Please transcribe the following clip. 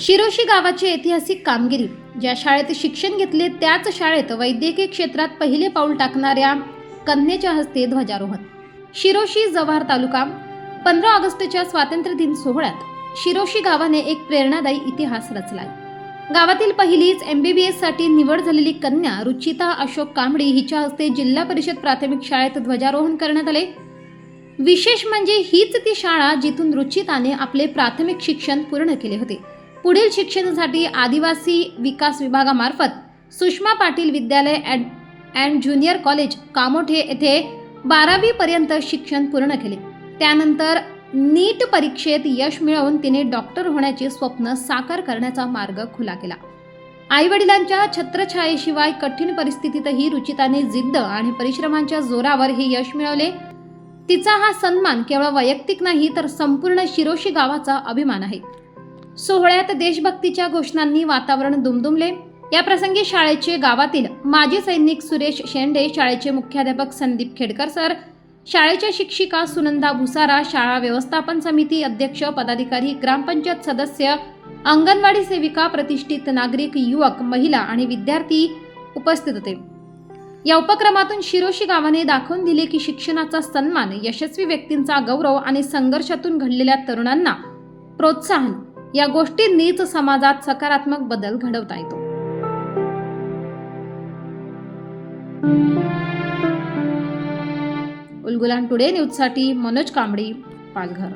शिरोशी गावाची ऐतिहासिक कामगिरी ज्या शाळेत शिक्षण घेतले त्याच शाळेत वैद्यकीय क्षेत्रात पहिले पाऊल टाकणाऱ्या कन्येच्या हस्ते ध्वजारोहण. शिरोशी जव्हार तालुका पंधरा ऑगस्टच्या स्वातंत्र्य दिन सोहळ्यात शिरोशी गावाने एक प्रेरणादायी इतिहास रचलाय. गावातील पहिलीच एम बी बी साठी निवड झालेली कन्या रुचिता अशोक कांबडी हिच्या हस्ते जिल्हा परिषद प्राथमिक शाळेत ध्वजारोहण करण्यात आले. विशेष म्हणजे हीच ती शाळा जिथून रुचिताने आपले प्राथमिक शिक्षण पूर्ण केले होते. पुढील शिक्षणासाठी आदिवासी विकास विभागामार्फत Sushma Patil Vidyalaya and and junior college Kamothe येथे बारावीपर्यंत शिक्षण पूर्ण केले. त्यानंतर नीट परीक्षेत यश मिळवून तिने डॉक्टर होण्याचे स्वप्न साकार करण्याचा मार्ग खुला केला. आई वडिलांच्या छत्रछायेशिवाय कठीण परिस्थितीतही रुचिताने जिद्द आणि परिश्रमांच्या जोरावर हे यश मिळवले. तिचा हा सन्मान केवळ वैयक्तिक नाही तर संपूर्ण शिरोशी गावाचा अभिमान आहे. सोहळ्यात देशभक्तीच्या घोषणांनी वातावरण दुमदुमले. या प्रसंगी शाळेचे गावातील माजी सैनिक सुरेश शेंडे शाळेचे मुख्याध्यापक संदीप खेडकर सर शाळेच्या शिक्षिका सुनंदा भुसारा शाळा व्यवस्थापन समिती अध्यक्ष पदाधिकारी ग्रामपंचायत सदस्य अंगणवाडी सेविका प्रतिष्ठित नागरिक युवक महिला आणि विद्यार्थी उपस्थित होते. या उपक्रमातून शिरोशी गावाने दाखवून दिले की शिक्षणाचा सन्मान यशस्वी व्यक्तींचा गौरव आणि संघर्षातून घडलेल्या तरुणांना प्रोत्साहन या गोष्टींनीच समाजात सकारात्मक बदल घडवता येतो. उलगुलान टुडे न्यूजसाठी मनोज कांबडी पालघर.